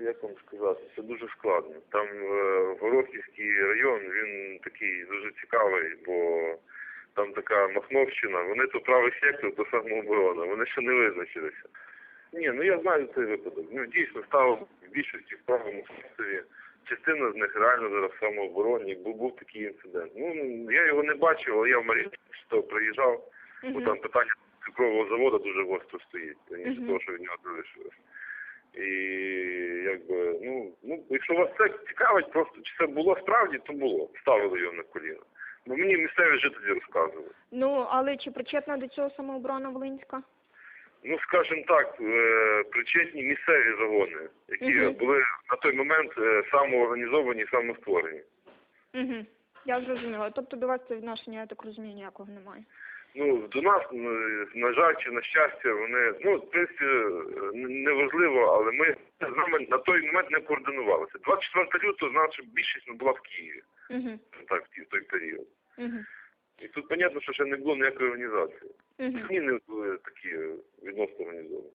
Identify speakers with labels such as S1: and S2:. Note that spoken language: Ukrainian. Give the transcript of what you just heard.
S1: як вам сказати, це дуже складно. Там е, Горохівський район, він такий дуже цікавий, бо там така Махновщина, вони то правий сектор, то самооборона, вони ще не визначилися. Ні, ну я знаю цей випадок. Ну дійсно став в більшості в правому секторі. Частина з них реально зараз в самообороні, бо був такий інцидент. Ну я його не бачив, але я в Маріїнську приїжджав, бо там питання цукрового заводу дуже гостро стоїть,
S2: Мгм.
S1: того, що від нього залишилось. І якби, ну, ну, якщо вас це цікавить, просто чи це було справді, то було. Ставили його на коліна. Бо мені місцеві жителі розказували.
S2: Ну, але чи причетна до цього самооборона Волинська?
S1: Ну, скажімо так, е, причетні місцеві загони, які
S2: Мгм.
S1: були на той момент е, самоорганізовані і самостворені.
S2: Угу. Я зрозуміла. Тобто до вас це відношення, я так розумію, ніякого немає.
S1: Ну, до нас, на жаль чи на щастя, вони, ну, в принципі, неважливо, але ми з нами на той момент не координувалися. 24 лютого наша більшість була в Києві,
S2: Угу.
S1: так, в той період.
S2: Угу.
S1: І тут, понятно, що ще не було ніякої організації.
S2: Угу.
S1: Зміни були такі відносно організовані.